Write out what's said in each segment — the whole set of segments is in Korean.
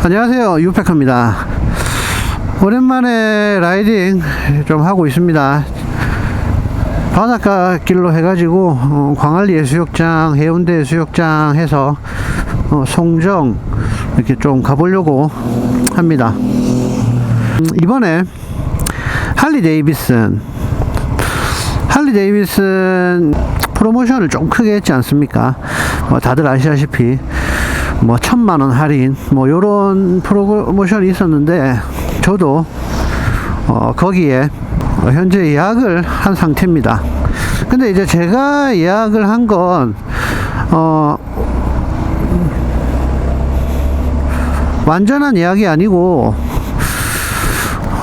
안녕하세요. 유팩입니다. 오랜만에 라이딩 좀 하고 있습니다. 바닷가 길로 해가지고 어, 광안리 해수욕장 해운대 해수욕장 해서 어, 송정 이렇게 좀 가보려고 합니다. 음, 이번에 할리 데이비슨 할리 데이비슨 프로모션을 좀 크게 했지 않습니까? 뭐 다들 아시다시피 뭐 천만 원 할인 뭐 요런 프로모션이 있었는데 저도 어 거기에 어, 현재 예약을 한 상태입니다. 근데 이제 제가 예약을 한건 어 완전한 예약이 아니고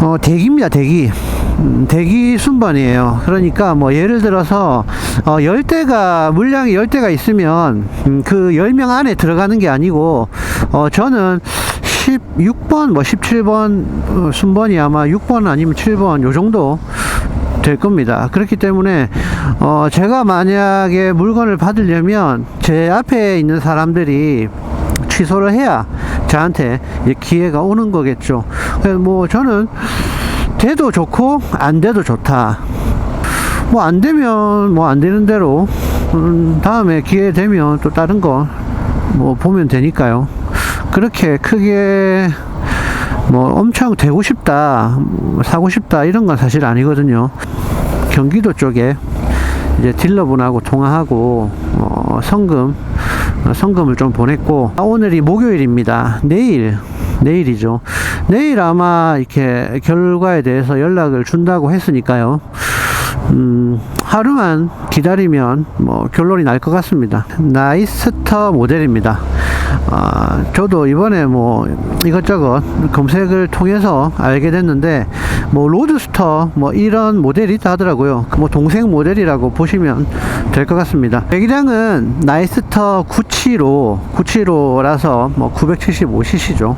어 대기입니다 대기 음, 대기 순번이에요. 그러니까 뭐 예를 들어서 어, 10대가 물량이 10대가 있으면 음, 그 10명 안에 들어가는 게 아니고 어, 저는 16번 뭐 17번 어, 순번이 아마 6번 아니면 7번 요 정도 될 겁니다. 그렇기 때문에 어, 제가 만약에 물건을 받으려면 제 앞에 있는 사람들이 취소를 해야 저한테 기회가 오는 거겠죠. 그래서 뭐 저는 돼도 좋고 안 돼도 좋다. 뭐 안 되면 뭐 안 되는 대로 음, 다음에 기회 되면 또 다른 거 뭐 보면 되니까요. 그렇게 크게 뭐 엄청 되고 싶다, 뭐 사고 싶다 이런 건 사실 아니거든요. 경기도 쪽에 이제 딜러분하고 통화하고 어, 성금 어, 성금을 좀 보냈고 아, 오늘이 목요일입니다. 내일 내일이죠. 내일 아마 이렇게 결과에 대해서 연락을 준다고 했으니까요. 음, 하루만 기다리면 뭐 결론이 날 것 같습니다. 나이스터 모델입니다. 아, 저도 이번에 뭐 이것저것 검색을 통해서 알게 됐는데 뭐 로드스터 뭐 이런 모델이 있다 하더라고요. 그뭐 동생 모델이라고 보시면 될 것 같습니다. 배기량은 나이스터 975 975라서 뭐 975cc죠.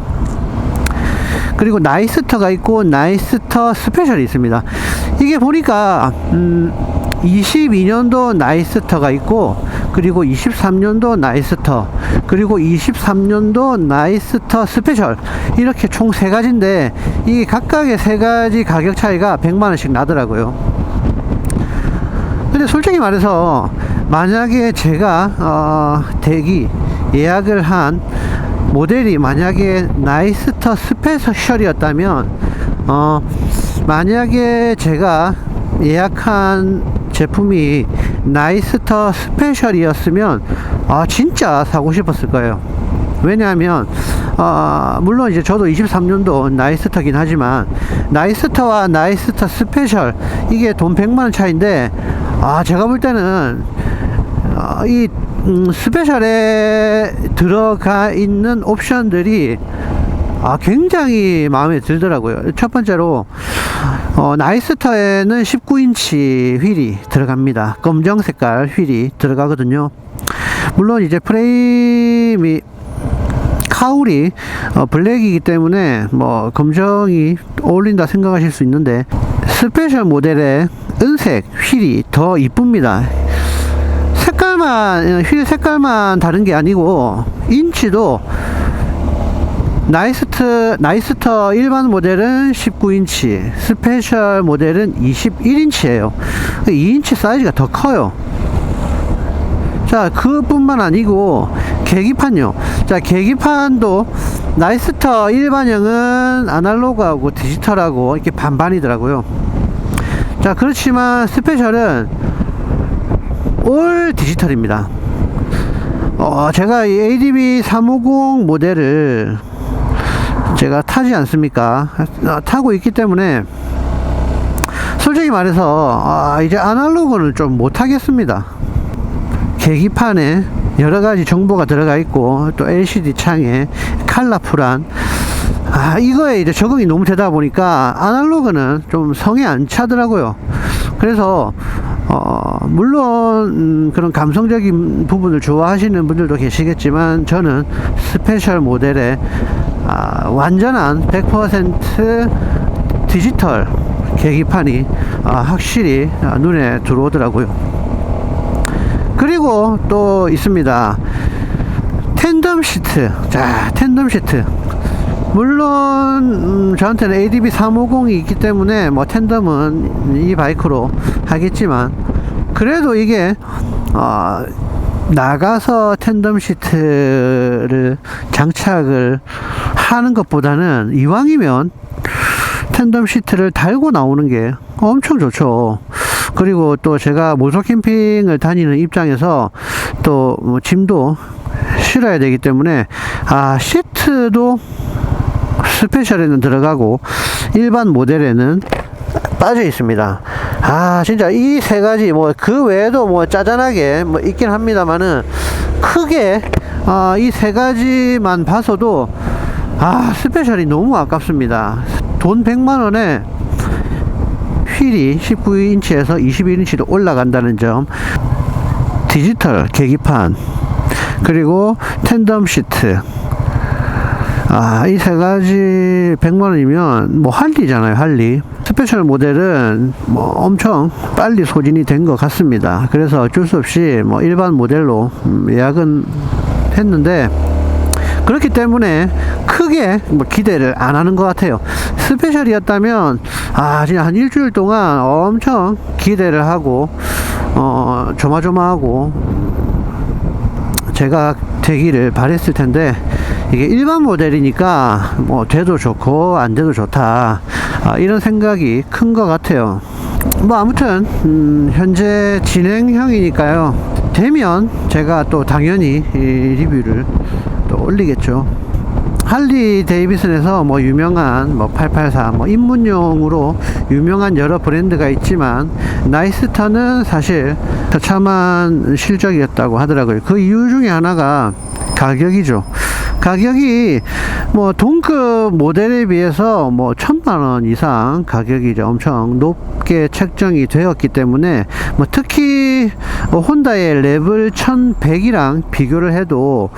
그리고 나이스터가 있고 나이스터 스페셜이 있습니다. 이게 보니까 음 22년도 나이스터가 있고 그리고 23년도 나이스터 그리고 23년도 나이스터 스페셜 이렇게 총 세 가지인데 이 각각의 세 가지 가격 차이가 100만 원씩 나더라고요. 근데 솔직히 말해서 만약에 제가 어, 대기 예약을 한 모델이 만약에 나이스터 스페셜이었다면 어 만약에 제가 예약한 제품이 나이스터 스페셜이었으면 아 진짜 사고 싶었을 거예요. 왜냐하면 어, 물론 이제 저도 23년도 나이스터긴 하지만 나이스터와 나이스터 스페셜 이게 돈 100만 원 차인데 아 제가 볼 때는 어, 이 음, 스페셜에 들어가 있는 옵션들이 아, 굉장히 마음에 들더라고요. 첫 번째로 어, 나이스터에는 19인치 휠이 들어갑니다. 검정 색깔 휠이 들어가거든요. 물론 이제 프레임이 카울이 어, 블랙이기 때문에 뭐 검정이 어울린다 생각하실 수 있는데 스페셜 모델의 은색 휠이 더 이쁩니다. 색깔만 휠 색깔만 다른 게 아니고 인치도 나이스트 나이스터 일반 모델은 19인치 스페셜 모델은 21인치예요. 2인치 사이즈가 더 커요. 자 그뿐만 아니고 계기판요. 자 계기판도 나이스터 일반형은 아날로그하고 디지털하고 이렇게 반반이더라고요. 자 그렇지만 스페셜은 올 디지털입니다. 어, 제가 이 ADB 350 모델을 제가 타지 않습니까? 아, 타고 있기 때문에 솔직히 말해서 아, 이제 아날로그는 좀 못하겠습니다. 계기판에 여러 가지 정보가 들어가 있고 또 LCD 창에 칼라풀한 아 이거에 이제 적응이 너무 되다 보니까 아날로그는 좀 성에 안 차더라고요. 그래서 어, 물론 음, 그런 감성적인 부분을 좋아하시는 분들도 계시겠지만 저는 스페셜 모델의 아, 완전한 100% 디지털 계기판이 아, 확실히 아, 눈에 들어오더라고요. 그리고 또 있습니다. 텐덤 시트. 자, 텐덤 시트. 물론 음, 저한테는 ADB 350이 있기 때문에 뭐 텐덤은 이 바이크로 하겠지만 그래도 이게 어, 나가서 텐덤 시트를 장착을 하는 것보다는 이왕이면 텐덤 시트를 달고 나오는 게 엄청 좋죠. 그리고 또 제가 모tor 캠핑을 다니는 입장에서 또 뭐 짐도 실어야 되기 때문에 아 시트도 스페셜에는 들어가고 일반 모델에는 빠져 있습니다. 아 진짜 이 세 가지 뭐 그 외에도 뭐 짜잔하게 뭐 있긴 합니다만은 크게 아, 이 세 가지만 봐서도 아 스페셜이 너무 아깝습니다. 돈 100만 원에 휠이 19인치에서 21인치로 올라간다는 점 디지털 계기판 그리고 텐덤 시트 아, 이 세 가지 100만 원이면 뭐 할리잖아요, 할리. 스페셜 모델은 뭐 엄청 빨리 소진이 된 것 같습니다. 그래서 어쩔 수 없이 뭐 일반 모델로 음, 예약은 했는데 그렇기 때문에 크게 뭐 기대를 안 하는 것 같아요. 스페셜이었다면 아, 진짜 한 일주일 동안 엄청 기대를 하고 어, 조마조마하고 제가 되기를 바랬을 텐데 이게 일반 모델이니까 뭐 돼도 좋고 안 돼도 좋다 아, 이런 생각이 큰 것 같아요 뭐 아무튼 음, 현재 진행형이니까요 되면 제가 또 당연히 이 리뷰를 또 올리겠죠 할리 데이비슨에서 뭐 유명한 뭐 884, 뭐 입문용으로 유명한 여러 브랜드가 있지만 나이스타는 사실 처참한 실적이었다고 하더라고요. 그 이유 중에 하나가 가격이죠. 가격이 뭐 동급 모델에 비해서 뭐 천만 원 이상 가격이 이제 엄청 높게 책정이 되었기 때문에 뭐 특히 어, 혼다의 레벨 1100이랑 비교를 해도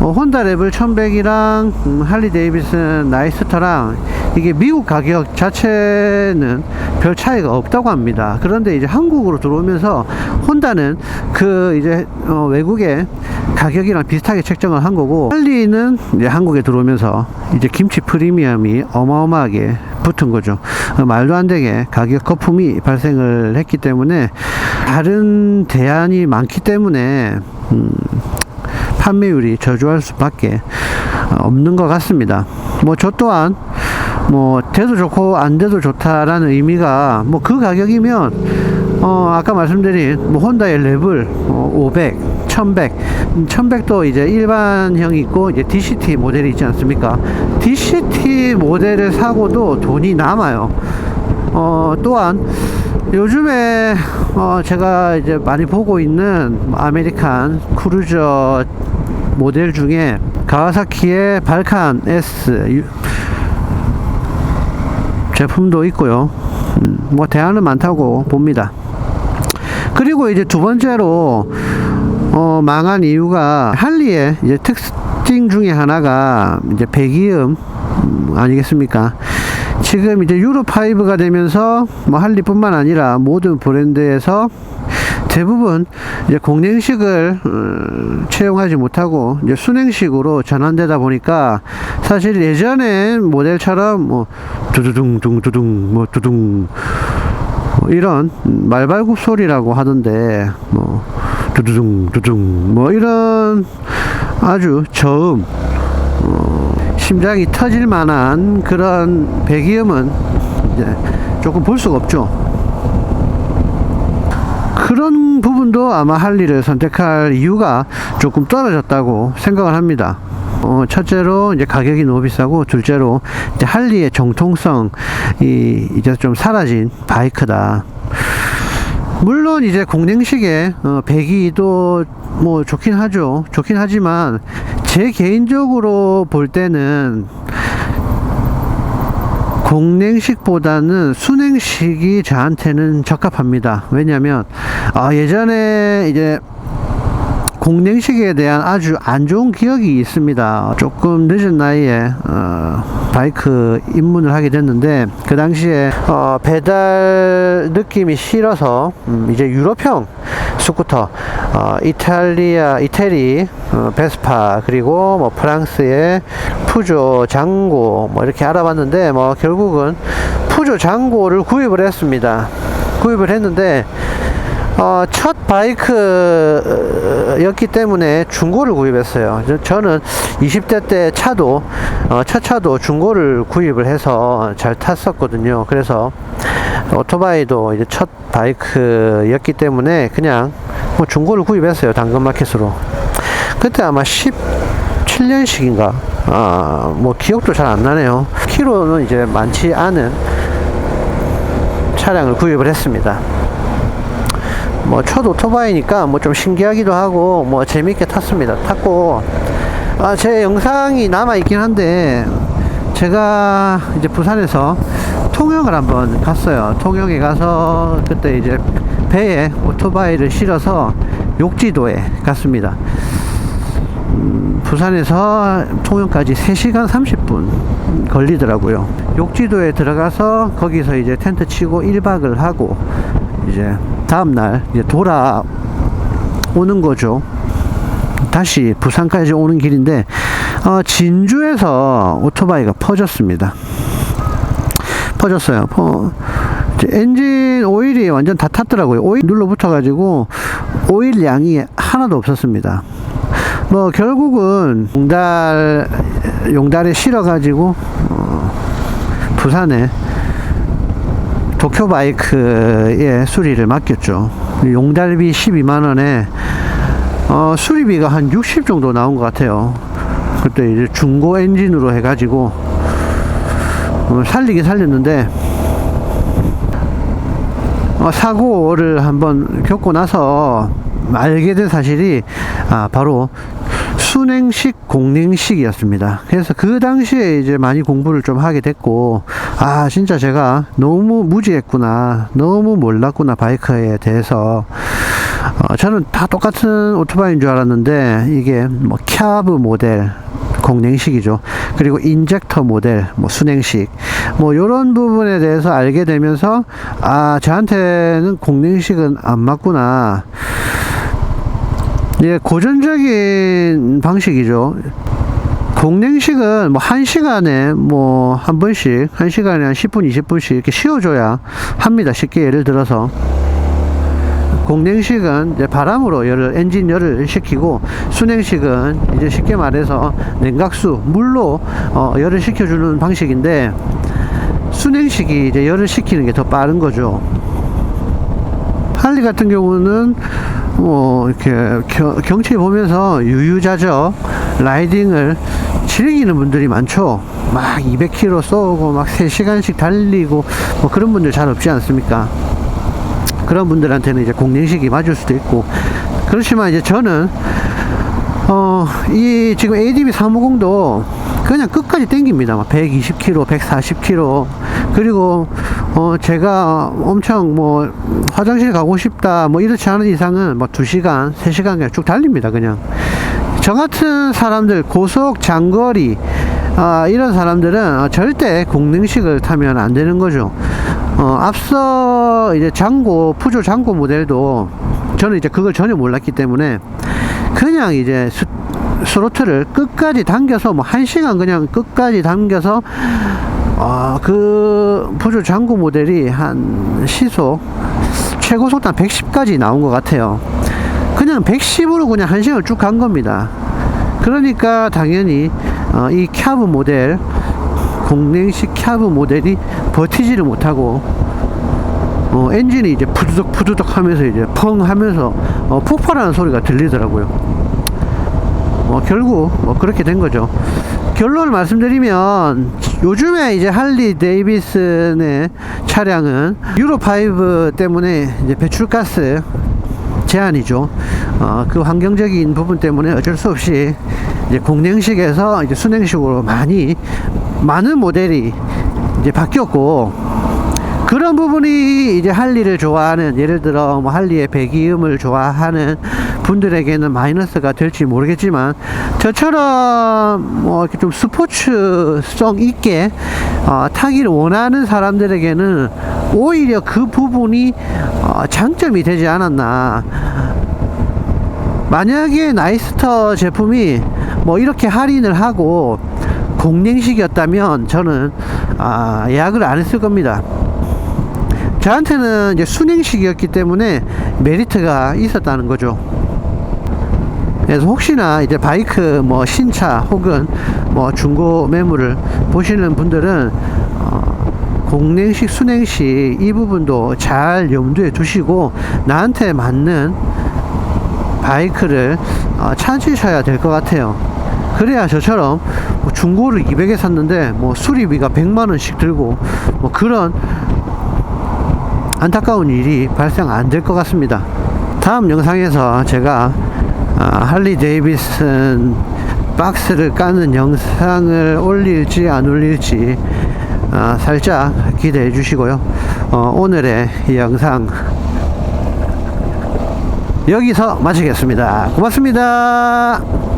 어, 혼다 레벨 1100이랑 음, 할리 데이비슨 나이스터랑 이게 미국 가격 자체는 별 차이가 없다고 합니다. 그런데 이제 한국으로 들어오면서 혼다는 그 이제 어, 외국의 가격이랑 비슷하게 책정을 한 거고 할리는 이제 한국에 들어오면서 이제 김치 프리미엄이 어마어마하게 붙은 거죠. 어, 말도 안 되게 가격 거품이 발생을 했기 때문에 다른 대안이 많기 때문에 음, 판매율이 저조할 수밖에 없는 것 같습니다. 뭐 저 또한 뭐 돼도 좋고 안 돼도 좋다라는 의미가 뭐 그 가격이면 어 아까 말씀드린 뭐 혼다의 레벨 어, 500, 1100, 1100도 이제 일반형이 있고 이제 DCT 모델이 있지 않습니까? DCT 모델을 사고도 돈이 남아요. 어 또한 요즘에 어 제가 이제 많이 보고 있는 아메리칸 크루저 모델 중에 가와사키의 발칸 S 유- 제품도 있고요. 음, 뭐 대안은 많다고 봅니다. 그리고 이제 두 번째로 어, 망한 이유가 할리의 이제 특징 중에 하나가 이제 배기음 음, 아니겠습니까? 지금 이제 유로 5가 되면서 뭐 할리뿐만 아니라 모든 브랜드에서 대부분 이제 공냉식을 어, 채용하지 못하고 이제 순행식으로 전환되다 보니까 사실 예전에 모델처럼 뭐 두두둥 둥두둥 뭐 두둥 뭐 이런 말발굽 소리라고 하던데 뭐 두두둥 두둥 뭐 이런 아주 저음 어, 심장이 터질 만한 그런 배기음은 이제 조금 볼 수가 없죠. 그런 부분도 아마 할리를 선택할 이유가 조금 떨어졌다고 생각을 합니다. 어, 첫째로 이제 가격이 너무 비싸고 둘째로 이제 할리의 정통성이 이제 좀 사라진 바이크다. 물론 이제 공랭식의 어, 배기도 뭐 좋긴 하죠. 좋긴 하지만 제 개인적으로 볼 때는 공냉식보다는 순행식이 저한테는 적합합니다. 왜냐하면 아, 예전에 이제 공랭식에 대한 아주 안 좋은 기억이 있습니다. 조금 늦은 나이에 어, 바이크 입문을 하게 됐는데 그 당시에 어, 배달 느낌이 싫어서 음, 이제 유럽형 스쿠터 어, 이탈리아 이태리 어, 베스파 그리고 뭐 프랑스의 푸조 장고 뭐 이렇게 알아봤는데 뭐 결국은 푸조 장고를 구입을 했습니다. 구입을 했는데 어, 첫 바이크였기 때문에 중고를 구입했어요. 저- 저는 20대 때 차도, 어, 첫 차도 중고를 구입을 해서 잘 탔었거든요. 그래서 오토바이도 이제 첫 바이크였기 때문에 그냥 뭐 중고를 구입했어요. 당근마켓으로. 그때 아마 17년식인가? 아, 뭐 기억도 잘 안 나네요. 키로는 이제 많지 않은 차량을 구입을 했습니다. 뭐 첫 오토바이니까 뭐 좀 신기하기도 하고 뭐 재밌게 탔습니다. 탔고 아, 제 영상이 남아 있긴 한데 제가 이제 부산에서 통영을 한번 갔어요. 통영에 가서 그때 이제 배에 오토바이를 실어서 욕지도에 갔습니다. 음, 부산에서 통영까지 3시간 30분 걸리더라고요. 욕지도에 들어가서 거기서 이제 텐트 치고 1박을 하고 이제 다음날 이제 돌아오는 거죠. 다시 부산까지 오는 길인데 어, 진주에서 오토바이가 퍼졌습니다. 퍼졌어요. 퍼, 엔진 오일이 완전 다 탔더라고요. 오일 눌러 붙어가지고 오일 양이 하나도 없었습니다. 뭐 결국은 용달 용달에 실어가지고 어, 부산에 도쿄 바이크의 수리를 맡겼죠. 용달비 12만 원에 어, 수리비가 한 60 정도 나온 것 같아요. 그때 이제 중고 엔진으로 해가지고 어, 살리긴 살렸는데 어, 사고를 한번 겪고 나서 알게 된 사실이 아, 바로 순행식 공랭식이었습니다. 그래서 그 당시에 이제 많이 공부를 좀 하게 됐고 아 진짜 제가 너무 무지했구나 너무 몰랐구나 바이크에 대해서 어, 저는 다 똑같은 오토바이인 줄 알았는데 이게 뭐 캬브 모델 공랭식이죠. 그리고 인젝터 모델, 뭐 순행식, 뭐 이런 부분에 대해서 알게 되면서 아 저한테는 공랭식은 안 맞구나. 예, 고전적인 방식이죠. 공랭식은 뭐 한 시간에 뭐 한 번씩 한 시간에 한 10분 20분씩 이렇게 씌워줘야 합니다. 쉽게 예를 들어서 공냉식은 이제 바람으로 열을 엔진 열을 식히고 순행식은 이제 쉽게 말해서 냉각수 물로 어, 열을 식혀주는 방식인데 순행식이 이제 열을 식히는 게 더 빠른 거죠. 할리 같은 경우는 뭐 이렇게 겨- 경치 보면서 유유자적 라이딩을 즐기는 분들이 많죠. 막 200km 쏘고 막 3시간씩 달리고 뭐 그런 분들 잘 없지 않습니까? 그런 분들한테는 이제 공랭식이 맞을 수도 있고 그렇지만 이제 저는 어 이 지금 ADB 350도 그냥 끝까지 땡깁니다. 막 120km, 140km 그리고 어 제가 엄청 뭐 화장실 가고 싶다 뭐 이렇지 않은 이상은 뭐 2시간, 3시간 그냥 쭉 달립니다. 그냥 저 같은 사람들 고속 장거리 아, 이런 사람들은 어, 절대 공능식을 타면 안 되는 거죠. 어, 앞서 이제 장고 푸조 장고 모델도 저는 이제 그걸 전혀 몰랐기 때문에 그냥 이제 스, 스로틀을 끝까지 당겨서 뭐 한 시간 그냥 끝까지 당겨서 어, 그 푸조 장고 모델이 한 시속 최고 속도 한 110까지 나온 것 같아요. 그냥 110으로 그냥 한 시간을 쭉 간 겁니다. 그러니까 당연히 어, 이 캬브 모델 공랭식 캬브 모델이 버티지를 못하고 어, 엔진이 이제 푸드덕 푸드덕 하면서 이제 펑 하면서 어, 폭발하는 소리가 들리더라고요. 뭐 결국 뭐 그렇게 된 거죠. 결론을 말씀드리면 요즘에 이제 할리 데이비슨의 차량은 유로 5 때문에 이제 배출가스 제한이죠. 어, 그 환경적인 부분 때문에 어쩔 수 없이 이제 공냉식에서 이제 순행식으로 많이 많은 모델이 이제 바뀌었고 그런 부분이 이제 할리를 좋아하는 예를 들어 뭐 할리의 배기음을 좋아하는 분들에게는 마이너스가 될지 모르겠지만 저처럼 뭐 이렇게 좀 스포츠성 있게 어, 타기를 원하는 사람들에게는 오히려 그 부분이 어, 장점이 되지 않았나 만약에 나이스터 제품이 뭐 이렇게 할인을 하고 공랭식이었다면 저는 아, 예약을 안 했을 겁니다. 저한테는 이제 순행식이었기 때문에 메리트가 있었다는 거죠. 그래서 혹시나 이제 바이크 뭐 신차 혹은 뭐 중고 매물을 보시는 분들은 어, 공랭식, 순행식 이 부분도 잘 염두에 두시고 나한테 맞는 바이크를 어, 찾으셔야 될 것 같아요. 그래야 저처럼 뭐 중고를 200에 샀는데 뭐 수리비가 100만 원씩 들고 뭐 그런 안타까운 일이 발생 안 될 것 같습니다. 다음 영상에서 제가 아, 할리 데이비슨 박스를 까는 영상을 올릴지 안 올릴지 아, 살짝 기대해 주시고요. 어, 오늘의 이 영상 여기서 마치겠습니다. 고맙습니다.